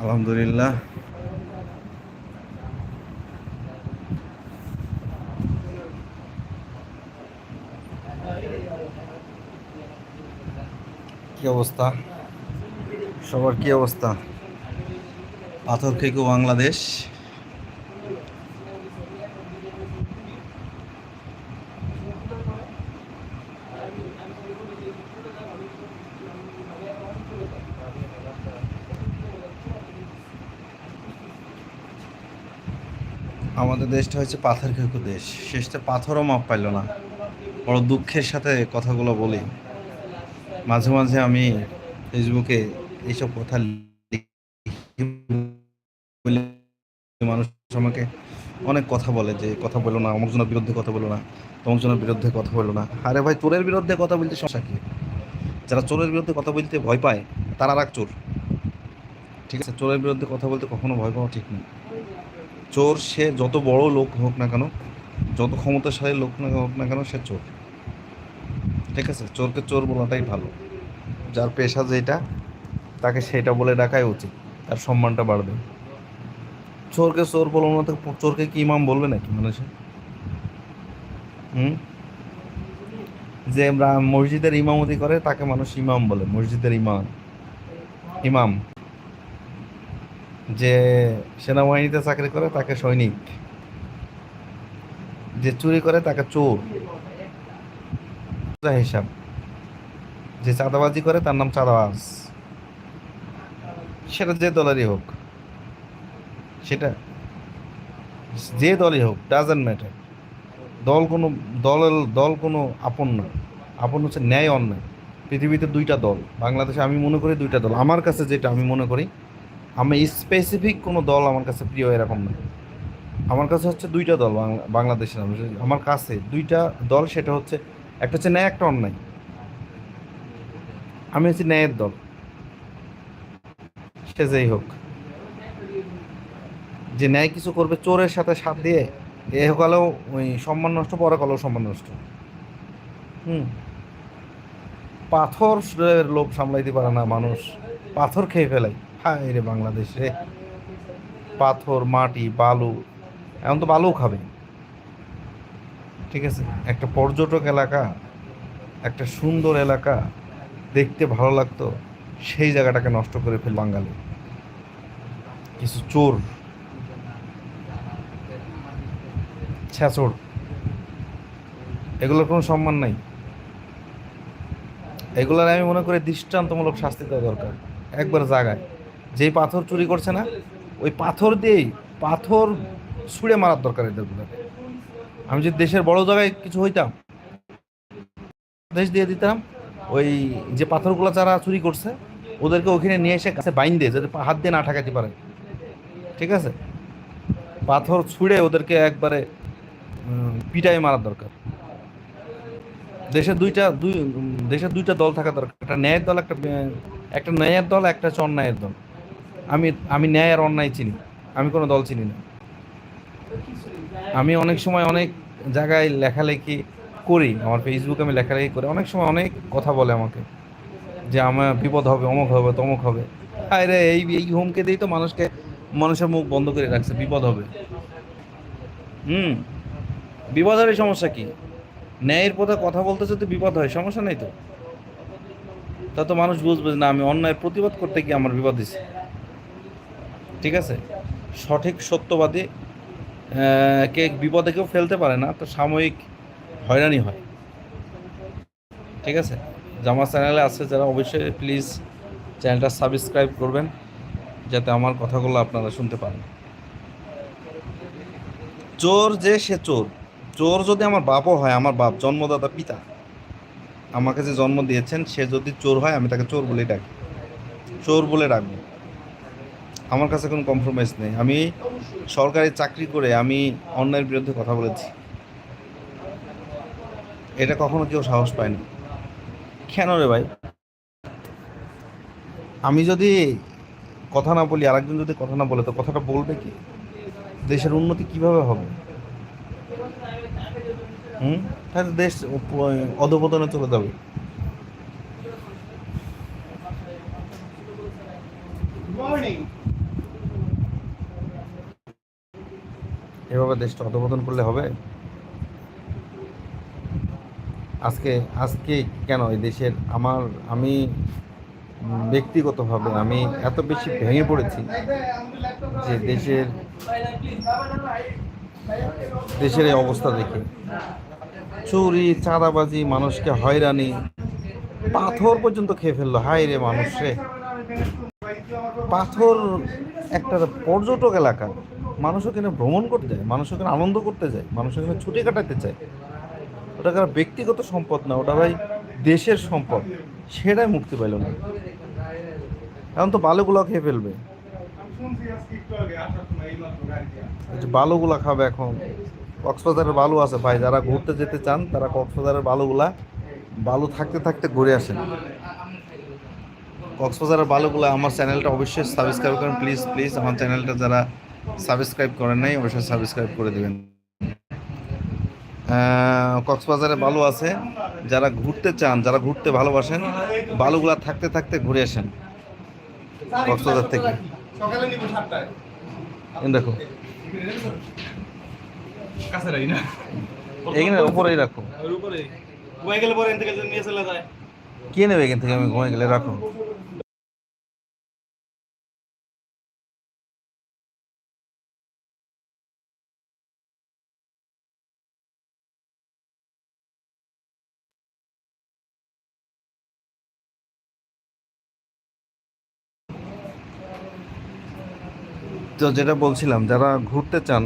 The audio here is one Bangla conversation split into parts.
আলহামদুলিল্লাহ। কি অবস্থা? সবার কি অবস্থা? পাথর খেকো বাংলাদেশ আমাদের দেশটা হচ্ছে পাথর খেকো দেশ। শেষটা পাথরও মাপ পাইল না। বড় দুঃখের সাথে কথাগুলো বলি। মাঝে মাঝে আমি ফেসবুকে এইসব কথা মানুষ আমাকে অনেক কথা বলে যে কথা বলো না অমুক জনের বিরুদ্ধে কথা বলো না তমুক জনের বিরুদ্ধে কথা বলো না। আরে ভাই, চোরের বিরুদ্ধে কথা বলতে সমস্যা কি? যারা চোরের বিরুদ্ধে কথা বলতে ভয় পায়, তারা রাখ চোর। ঠিক আছে, চোরের বিরুদ্ধে কথা বলতে কখনো ভয় পাওয়া ঠিক নেই চোর, সে যত বড় লোক হোক না কেন, যত ক্ষমতাশালী লোক না হোক না কেন, সে চোর। ঠিক আছে? চোরকে চোর বলাটাই ভালো। যার পেশা যেটা, তাকে সেটা বলে ডাকাই উচিত। তার সম্মানটা বাড়বে। চোরকে চোর বলব না চোরকে কি ইমাম বলবে নাকি মানুষে? হুম? যে মসজিদের ইমামতি করে, তাকে মানুষ ইমাম বলে। মসজিদের ইমাম। ইমাম। যে সেনাবাহিনীতে চাকরি করে তাকে সৈনিক, যে চুরি করে তাকে চোর। হিসাব, যে চাঁদাবাজি করে তার নাম চাঁদাবাজ। সেটা যে দলেরই হোক, সেটা যে দলই হোক ডাজেন্ট ম্যাটার দল কোনো, দলের, দল কোনো আপন না। আপন হচ্ছে ন্যায় অন্যায়। পৃথিবীতে দুইটা দল, বাংলাদেশে আমি মনে করি দুইটা দল। আমার কাছে যেটা আমি মনে করি আমি স্পেসিফিক কোনো দল আমার কাছে প্রিয় এরকম না। আমার কাছে হচ্ছে দুইটা দল বাংলা- বাংলাদেশের আমি আমার কাছে দুইটা দল, সেটা হচ্ছে, একটা হচ্ছে ন্যায়, একটা অন্যায়। আমি হচ্ছি ন্যায়ের দল। সে যেই হোক। যে ন্যায় কিছু করবে চোরের সাথে সাথ দিয়ে, এ কালেও ওই সম্মান নষ্ট, পরে কালেও সম্মান নষ্ট। হুম। পাথর লোভ সামলাইতে পারে না মানুষ। পাথর খেয়ে ফেলাই। হায় রে বাংলাদেশ। রে পাথর, মাটি, বালু, এখন তো বালুও খাবে। ঠিক আছে? একটা পর্যটক এলাকা, একটা সুন্দর এলাকা, দেখতে ভালো লাগতো, সেই জায়গাটাকে নষ্ট করে ফেল বাঙালি। কিছু চোর। ছ্যাচোর এগুলোর কোনো সম্মান নাই। এগুলোর আমি মনে করি দৃষ্টান্তমূলক শাস্তি দেওয়া দরকার। একবার জায়গায় যেই পাথর চুরি করছে না, ওই পাথর দিয়েই পাথর ছুঁড়ে মারার দরকার এদেরগুলোকে আমি যদি দেশের বড় জায়গায় কিছু হইতাম, দেশ দিয়ে দিতাম, ওই যে পাথরগুলো যারা চুরি করছে, ওদেরকে ওখানে নিয়ে এসে কাছে বাইন দিয়ে, যাতে হাত দিয়ে না ঠেকাতে পারে। ঠিক আছে? পাথর ছুঁড়ে ওদেরকে একবারে পিটাই মারার দরকার। দেশের দুইটা, দুই দেশের দুইটা দল থাকা দরকার। একটা ন্যায়ের দল, একটা একটা ন্যায়ের দল, একটা হচ্ছে অন্যায়ের দল। আমি আমি ন্যায় আর অন্যায় চিনি। আমি কোনো দল চিনি না। আমি অনেক সময় অনেক জায়গায় লেখালেখি করি। আমার ফেসবুকে আমি লেখালেখি করি। অনেক সময় অনেক কথা বলে আমাকে। যে আমার বিপদ হবে, অমুক হবে, তমুক হবে। আরে এই এই হুমকে দিয়েই তো মানুষকে, মানুষের মুখ বন্ধ করে রাখছে। বিপদ হবে। হুম। বিপদ হলে সমস্যা কি? ন্যায়ের পথে কথা বলতে যদি বিপদ হয়, সমস্যা নেই তো? তা তো মানুষ বুঝবে না, আমি অন্যায়ের প্রতিবাদ করতে গিয়ে আমার বিপদ দিছে ঠিক আছে? সঠিক সত্যবাদী কে বিপদে কেউ ফেলতে পারে না, তো সাময়িক হয়রানি হয়। ঠিক আছে? জামা চ্যানেলে আছে যারা, অবশ্যই প্লিজ চ্যানেলটা সাবস্ক্রাইব করবেন, যাতে আমার কথাগুলো আপনারা শুনতে পারেন চোর যে সে চোর। চোর যদি আমার বাপও হয়, আমার বাপ, জন্মদাতা পিতা, আমাকে যে জন্ম দিয়েছেন, সে যদি চোর হয়, আমি তাকে চোর বলেই ডাকি। চোর বলে ডাকবো আমার কাছে কোনো কম্প্রোমাইজ নেই। আমি সরকারি চাকরি করে আমি অন্যায়ের বিরুদ্ধে কথা বলেছি। এটা কখনো কেউ সাহস পায়নি কেন রে ভাই? আমি যদি কথা না বলি, আরেকজন যদি কথা না বলে, তো কথাটা বলবে কি? দেশের উন্নতি কীভাবে হবে? হুম? তাহলে দেশ অধপতনে চলে যাবে। এভাবে দেশটা অধপতন করলে হবে? আজকে আজকে কেন এই দেশের আমার, আমি ব্যক্তিগতভাবে আমি এত বেশি ভেঙে পড়েছি যে দেশের দেশের এই অবস্থা দেখে। চুরি, চাঁদাবাজি, মানুষকে হয়রানি, পাথর পর্যন্ত খেয়ে ফেলল। হায় রে মানুষ পাথর একটা পর্যটক এলাকা। মানুষ ওখানে ভ্রমণ করতে যায় মানুষ ওখানে আনন্দ করতে যায় মানুষ ওখানে ছুটি কাটাতে চায়। ওটা কারও ব্যক্তিগত সম্পদ না, ওটা ভাই দেশের সম্পদ। সেটাই মুক্তি পাইল না। এখন তো বালুগুলো খেয়ে ফেলবে। বালুগুলা খাবে এখন। কক্সবাজারের বালু আছে ভাই, যারা ঘুরতে যেতে চান, তারা কক্সবাজারের বালুগুলা, বালু থাকতে থাকতে ঘুরে আসেন। কক্সবাজারের বালুগুলা আমার চ্যানেলটা অবশ্যই সাবস্ক্রাইব করেন প্লিজ প্লিজ আমার চ্যানেলটা যারা সাবস্ক্রাইব করেন নাই অবশ্যই সাবস্ক্রাইব করে দেবেন। কক্সবাজারে বালু আছে। যারা ঘুরতে চান যারা ঘুরতে ভালোবাসেন বালুগুলা থাকতে থাকতে ঘুরে আসেন। কক্সবাজার থেকে। দেখো। এখানে উপরেই রাখো। কে নেবে এখান থেকে? আমি ঘুমাই গেলে রাখো। তো যেটা বলছিলাম, যারা ঘুরতে চান,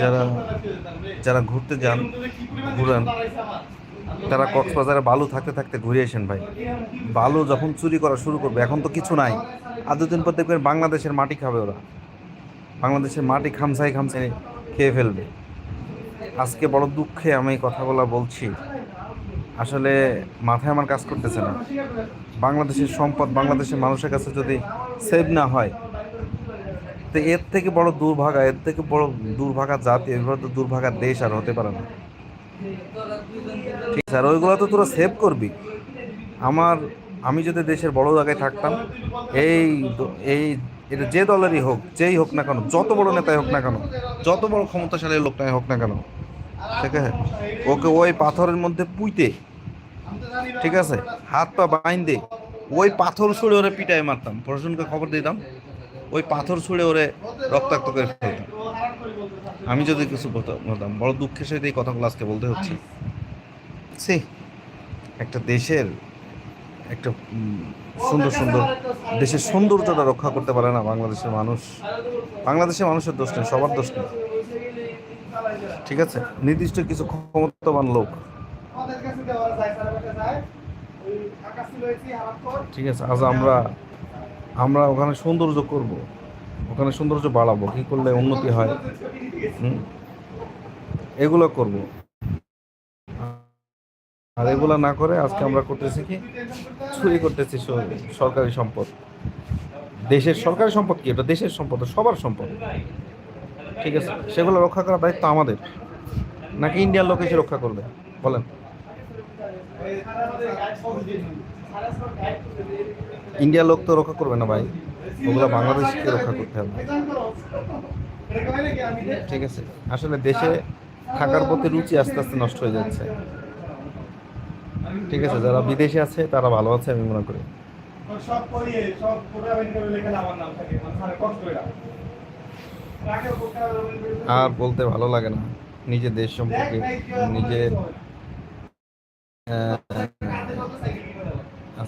যারা যারা ঘুরতে যান, ঘুরান, তারা কক্সবাজারে বালু থাকতে থাকতে ঘুরে আসেন ভাই। বালু যখন চুরি করা শুরু করবে, এখন তো কিছু নাই। আর দুদিন পর দেখবেন বাংলাদেশের মাটি খাবে ওরা। বাংলাদেশের মাটি খামসাই খামসাই খেয়ে ফেলবে। আজকে বড় দুঃখে আমি কথাগুলো বলছি। আসলে মাথায় আমার কাজ করতেছে না। বাংলাদেশের সম্পদ বাংলাদেশের মানুষের কাছে যদি সেভ না হয় তো এর থেকে বড় দুর্ভাগা, এর থেকে বড় দুর্ভাগা জাতি, এর তো দুর্ভাগা দেশ আর হতে পারে না। ঠিক আর ওইগুলো তো তোরা সেভ করবি। আমার, আমি যদি দেশের বড় জায়গায় থাকতাম, এই এই, এটা যে দলেরই হোক, যেই হোক না কেন, যত বড় নেতাই হোক না কেন, যত বড় ক্ষমতাশালী লোকটাই হোক না কেন, ঠিক আছে? ওকে ওই পাথরের মধ্যে পুইতে, ঠিক আছে? হাত পা বাইন্দে, ওই পাথর ছুঁড়ে ওরে পিটায় মারতাম। প্রশাসনকে খবর দিতাম। ওই পাথর ছুঁড়ে ওরে রক্তাক্ত করে ফেলতাম। আমি যদি কিছু বলতাম, বড় দুঃখের সাথে এই কথাগুলো আজকে বলতে হচ্ছে। সে একটা দেশের একটা সুন্দর সুন্দর, দেশের সৌন্দর্যটা রক্ষা করতে পারে না বাংলাদেশের মানুষ। বাংলাদেশের মানুষের দোষ নেই, সবার দোষ নেই। ঠিক আছে? নির্দিষ্ট কিছু ক্ষমতাবান লোক। ঠিক আছে? আজ আমরা আমরা ওখানে সৌন্দর্য করব। ওখানে সৌন্দর্য বাড়াবো, কি করলে উন্নতি হয়? এগুলো করব। আর এগুলো না করে আজকে আমরা করতেছি কি? চুরি করতেছি সরকারি সম্পদ। দেশের সরকারি সম্পদ কি? এটা দেশের সম্পদ সবার সম্পদ। ঠিক আছে? সেগুলো রক্ষা করার দায়িত্ব আমাদের। নাকি ইন্ডিয়ার লোক এসে রক্ষা করবে? বলেন। ইন্ডিয়ার লোক তো রক্ষা করবে না ভাই। ওগুলো বাংলাদেশকে রক্ষা করতে হবে। ঠিক আছে। আসলে দেশে থাকার প্রতি রুচি আস্তে আস্তে নষ্ট হয়ে যাচ্ছে। ঠিক আছে যারা বিদেশে আছে তারা ভালো আছে আমি মনে করি। মানে আর বলতে ভালো লাগে না। নিজের দেশ সম্পর্কে নিজের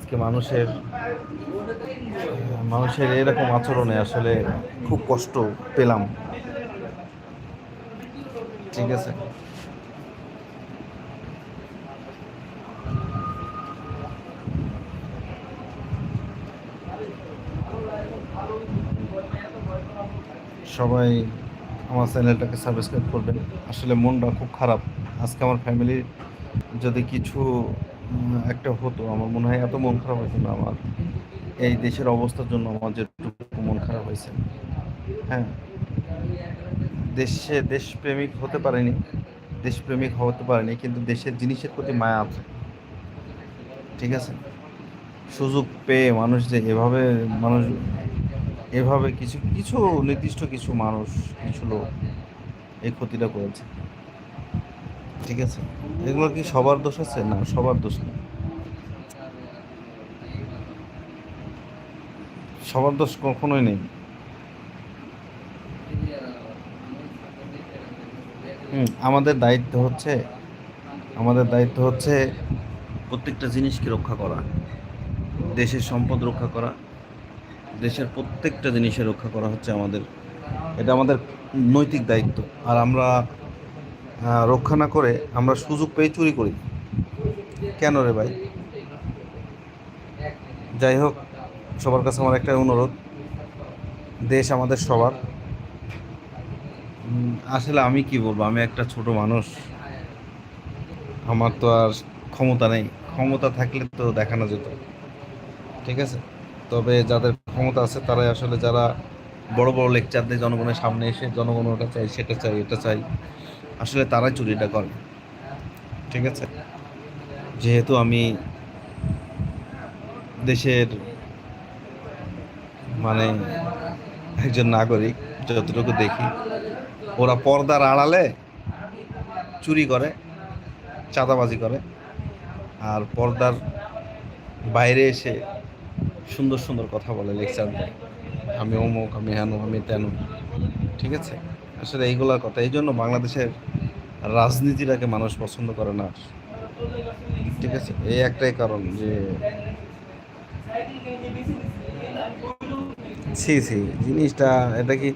আজকে মানুষের মানুষের এরকম আচরণে আসলে খুব কষ্ট পেলাম। ঠিক আছে? সবাই আমার চ্যানেলটাকে সাবস্ক্রাইব করবেন। আসলে মনটা খুব খারাপ। আজকে আমার ফ্যামিলির যদি কিছু একটা হতো। আমার মনে হয় এত মন খারাপ হতো না আমার। এই দেশের অবস্থার জন্য আমার যেটুকু মন খারাপ হয়েছে। হ্যাঁ। দেশে দেশপ্রেমিক হতে পারেনি, দেশপ্রেমিক হতে পারেনি, কিন্তু দেশের জিনিসের প্রতি মায়া আছে। ঠিক আছে? সুযোগ পেয়ে মানুষ যে এভাবে মানুষ, এভাবে কিছু কিছু নির্দিষ্ট কিছু মানুষ, কিছু লোক এই ক্ষতিটা করেছে। ঠিক আছে? এগুলো কি সবার দোষ আছে? না, সবার দোষ না সবার দোষ কখনোই নেই। আমাদের দায়িত্ব হচ্ছে, আমাদের দায়িত্ব হচ্ছে প্রত্যেকটা জিনিসকে রক্ষা করা, দেশের সম্পদ রক্ষা করা, দেশের প্রত্যেকটা জিনিসের রক্ষা করা হচ্ছে আমাদের। এটা আমাদের নৈতিক দায়িত্ব। আর আমরা রক্ষা না করে আমরা সুযোগ পেয়ে চুরি করি। কেন রে ভাই? যাই হোক, সবার কাছে আমার একটা অনুরোধ, দেশ আমাদের সবার। আসলে আমি কি বলব, আমি একটা ছোট মানুষ। আমার তো আর ক্ষমতা নেই। ক্ষমতা থাকলে তো দেখানো যেত। ঠিক আছে? তবে যাদের ক্ষমতা আছে, তারাই আসলে যারা বড় বড় লেকচার দেয়, জনগণের সামনে এসে জনগণ ওটা চাই সেটা চাই এটা চাই আসলে তারাই চুরিটা করে। ঠিক আছে? যেহেতু আমি দেশের মানে একজন নাগরিক, যতটুকু দেখি, ওরা পর্দার আড়ালে চুরি করে, চাঁদাবাজি করে, আর পর্দার বাইরে এসে সুন্দর সুন্দর কথা বলে লেকচার দেয়। আমি অমুক, আমি হেন, আমি তেন, ঠিক আছে? আসলে এইগুলোর কথা। এই জন্য বাংলাদেশের রাজনীতিটাকে মানুষ পছন্দ করে না। ঠিক আছে? এই একটাই কারণ যে ছি ছি, জিনিসটা, এটা কি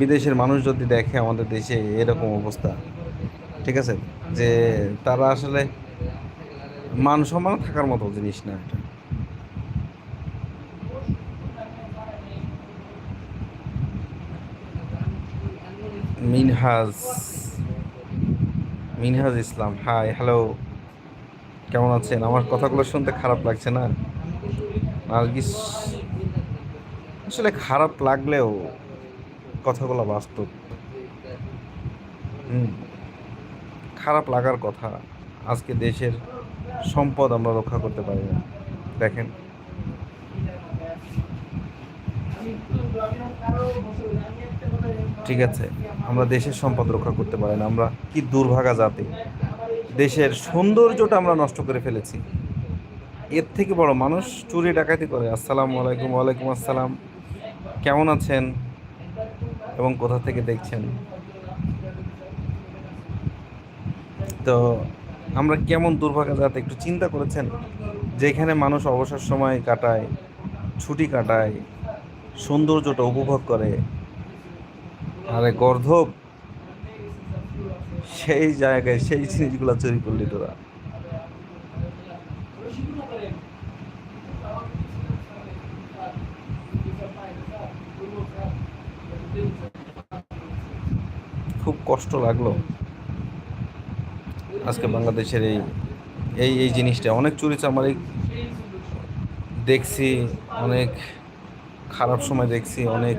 বিদেশের মানুষ যদি দেখে আমাদের দেশে এরকম অবস্থা, ঠিক আছে? যে তারা আসলে মান সম্মান থাকার মতো জিনিস না এটা। মিনহাজ মিনহাজ ইসলাম হাই হ্যালো কেমন আছেন? আমার কথাগুলো শুনতে খারাপ লাগছে না? নার্গিস, আসলে খারাপ লাগলেও কথাগুলো বাস্তব। হুম, খারাপ লাগার কথা। আজকে দেশের সম্পদ আমরা রক্ষা করতে পারি না। দেখেন। ঠিক আছে। আমরা দেশের সম্পদ রক্ষা করতে পারি না, আমরা কি দুর্ভাগা জাতি? দেশের সৌন্দর্যটা আমরা নষ্ট করে ফেলেছি। এর থেকে বড় মানুষ চুরি ডাকাতি করে। আসসালামু আলাইকুম, ওয়ালাইকুম আসসালাম। কেমন আছেন? এবং কোথা থেকে দেখছেন? তো আমরা কেমন দুর্ভাগা জাত? একটু চিন্তা করেছেন? যেখানে মানুষ অবসর সময় কাটায়, ছুটি কাটায়, সৌন্দর্যটা উপভোগ করে আরে গর্ধব, সেই জায়গায়, সেই জিনিসগুলো চুরি করলি তোরা। খুব কষ্ট লাগল। আজকে বাংলাদেশের এই এই এই জিনিসটা, অনেক চুরি চামারি দেখছি, অনেক খারাপ সময় দেখছি, অনেক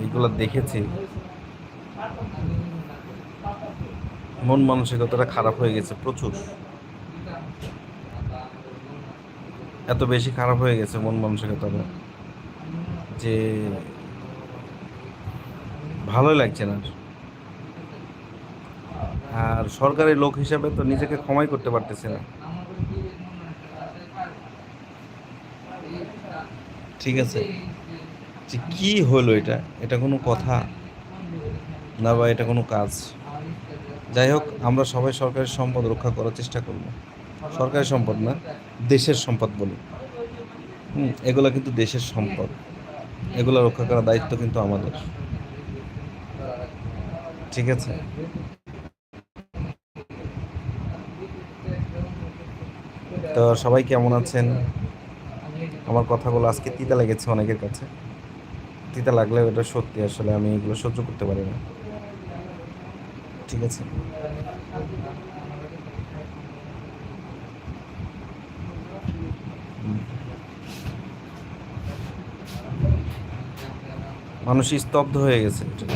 এইগুলো দেখেছি। মন মানসিকতাটা খারাপ হয়ে গেছে প্রচুর। এত বেশি খারাপ হয়ে গেছে মন মানসিকতাটা যে ভালোই লাগছে না। আর। সরকারি লোক হিসাবে তো নিজেকে ক্ষমাই করতে পারতেছে না। ঠিক আছে। যে কি হলো এটা? এটা কোনো কথা না বা এটা কোনো কাজ? যাই হোক, আমরা সবাই সরকারি সম্পদ রক্ষা করার চেষ্টা করব। সরকারি সম্পদ না, দেশের সম্পদ বলি। হুম, এগুলো কিন্তু দেশের সম্পদ। এগুলো রক্ষা করার দায়িত্ব কিন্তু আমাদের। ঠিক আছে? তো সবাই কেমন আছেন? আমার কথাগুলো আজকে তিতা লেগেছে অনেকের কাছে। তিতা লাগলে এটা সত্যি, আসলে আমি এগুলো সহ্য করতে পারি না ঠিক আছে। মানুষ স্তব্ধ হয়ে গেছে এটা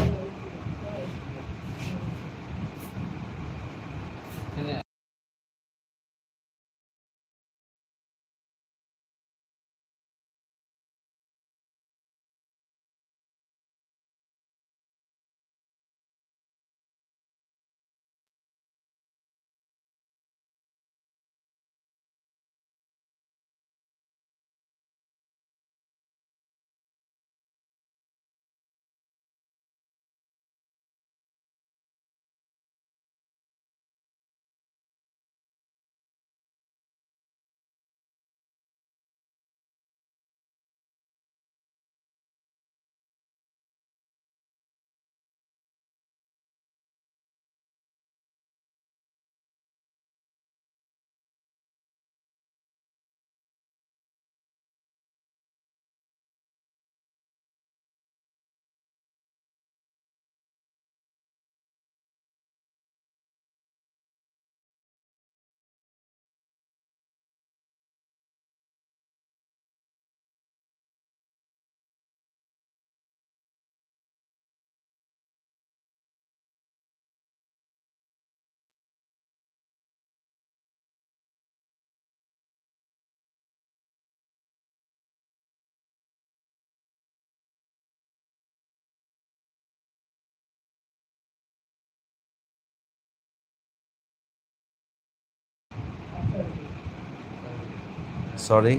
সরি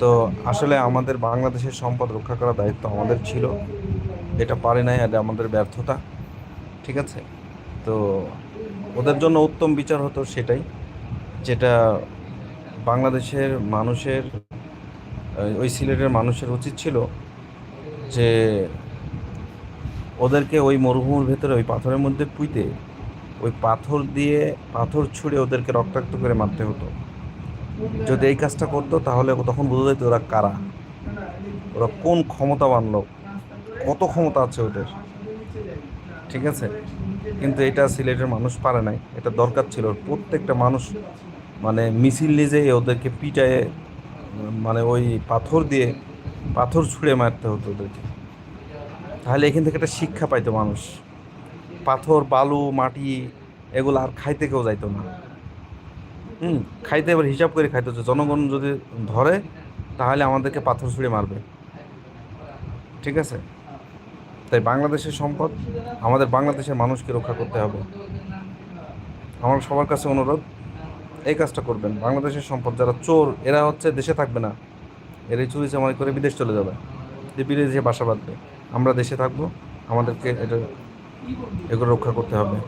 তো আসলে আমাদের বাংলাদেশের সম্পদ রক্ষা করার দায়িত্ব আমাদের ছিল। এটা পারে নাই আর আমাদের ব্যর্থতা, ঠিক আছে? তো ওদের জন্য উত্তম বিচার হতো সেটাই, যেটা বাংলাদেশের মানুষের ওই সিলেটের মানুষের উচিত ছিল যে ওদেরকে ওই মরুভূমির ভেতরে, ওই পাথরের মধ্যে পুঁতে ওই পাথর দিয়ে পাথর ছুঁড়ে ওদেরকে রক্তাক্ত করে মারতে হতো। যদি এই কাজটা করতো, তাহলে তখন বোঝা যেত ওরা কারা। ওরা কোন ক্ষমতাবান লোক, কত ক্ষমতা আছে ওদের। ঠিক আছে? কিন্তু এটা সিলেটের মানুষ পারে নাই। এটা দরকার ছিল। প্রত্যেকটা মানুষ মানে মিছিল নিজেই ওদেরকে পিটায়ে মানে ওই পাথর দিয়ে পাথর ছুঁড়ে মারতে হতো ওদেরকে। তাহলে এখান থেকে একটা শিক্ষা পাইতো মানুষ। পাথর, বালু, মাটি এগুলো আর খাইতে কেউ যাইতো না। হুম, খাইতে এবার হিসাব করে খাইতে হচ্ছে। জনগণ যদি ধরে, তাহলে আমাদেরকে পাথর ছুঁড়ে মারবে। ঠিক আছে? তাই বাংলাদেশের সম্পদ, আমাদের বাংলাদেশের মানুষকে রক্ষা করতে হবে। আমার সবার কাছে অনুরোধ, এই কাজটা করবেন। বাংলাদেশের সম্পদ, যারা চোর, এরা হচ্ছে দেশে থাকবে না। এরাই চুরি চামারি করে বিদেশ চলে যাবে। যে বিদেশে বাসা বাঁধবে। আমরা দেশে থাকব। আমাদেরকে এটা এগুলো রক্ষা করতে হবে।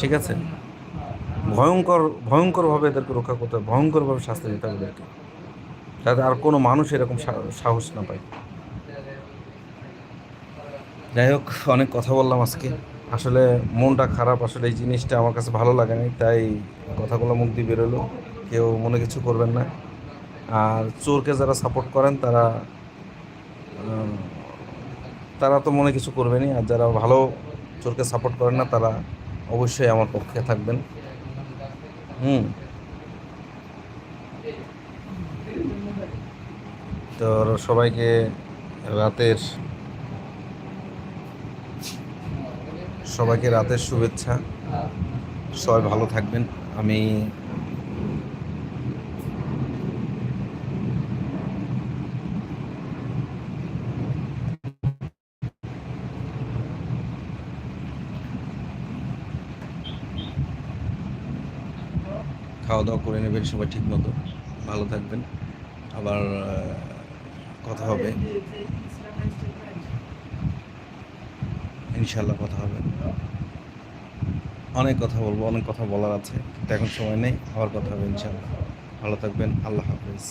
ঠিক আছে? ভয়ঙ্কর, ভয়ঙ্করভাবে এদেরকে রক্ষা করতে হবে, ভয়ঙ্করভাবে শাস্তি দিতে হবে এদেরকে। যাতে আর কোনো মানুষ এরকম সাহস না পায়। যাই হোক, অনেক কথা বললাম আজকে। আসলে মনটা খারাপ, আসলে এই জিনিসটা আমার কাছে ভালো লাগে নাই, তাই কথাগুলো মুখ দিয়ে বেরোলো কেউ মনে কিছু করবেন না। আর চোরকে যারা সাপোর্ট করেন, তারা তারা তো মনে কিছু করবেনই, আর যারা ভালো চোরকে সাপোর্ট করেন না, তারা অবশ্যই আমার পক্ষে থাকবেন। হুম। তো সবাইকে রাতের সবাইকে রাতের শুভেচ্ছা। সবাই ভালো থাকবেন। আমি খাওয়া দাওয়া করে নেবেন, সবাই ঠিক মতো ভালো থাকবেন। আবার কথা হবে। ইনশাল্লাহ কথা হবে। অনেক কথা বলব, অনেক কথা বলার আছে, কিন্তু এখন সময় নেই। আবার কথা হবে ইনশাল্লাহ ভালো থাকবেন। আল্লাহ হাফিজ।